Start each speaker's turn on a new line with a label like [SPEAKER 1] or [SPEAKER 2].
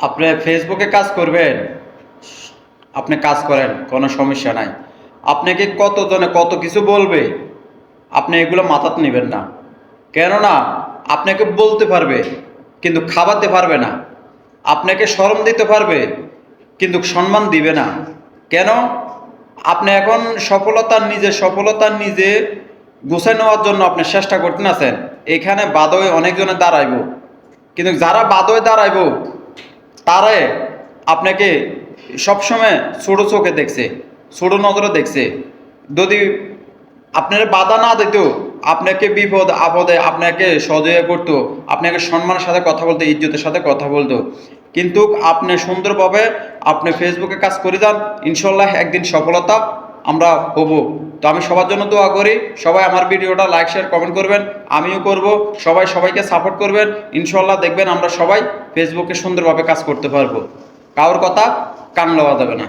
[SPEAKER 1] আপনি ফেসবুকে কাজ করবেন, আপনি কাজ করেন, কোনো সমস্যা নাই। আপনাকে কতজনে কত কিছু বলবে, আপনি এগুলো মাথাতে নেবেন না। কেননা, আপনাকে বলতে পারবে, কিন্তু খাওয়াতে পারবে না। আপনাকে শরম দিতে পারবে, কিন্তু সম্মান দিবে না। কেন? আপনি এখন সফলতার নিজে সফলতার নিজে গুছাই নেওয়ার জন্য আপনি চেষ্টা করতে আছেন এখানে বাদয়ে অনেকজনে দাঁড়াইব। কিন্তু যারা বাদয়ে দাঁড়াইব তারাই আপনাকে সবসময় ছোটো চোখে দেখছে, ছোটো নজরে দেখছে। যদি আপনার বাধা না দিত, আপনাকে বিপদ, আপদে আপনাকে সহযোগিতা করতো, আপনাকে সম্মানের সাথে কথা বলতো, ইজ্জতের সাথে কথা বলতো। কিন্তু আপনি সুন্দরভাবে আপনি ফেসবুকে কাজ করে যান ইনশাল্লাহ একদিন সফলতা আমরা হব। তো আমি সবার জন্য দোয়া করি, সবাই আমার ভিডিওটা লাইক শেয়ার কমেন্ট করবেন, আমিও করব, সবাই সবাইকে সাপোর্ট করবেন ইনশাল্লাহ দেখবেন আমরা সবাই ফেসবুকে সুন্দরভাবে কাজ করতে পারব। কারোর কথা কান লওয়া যাবে না।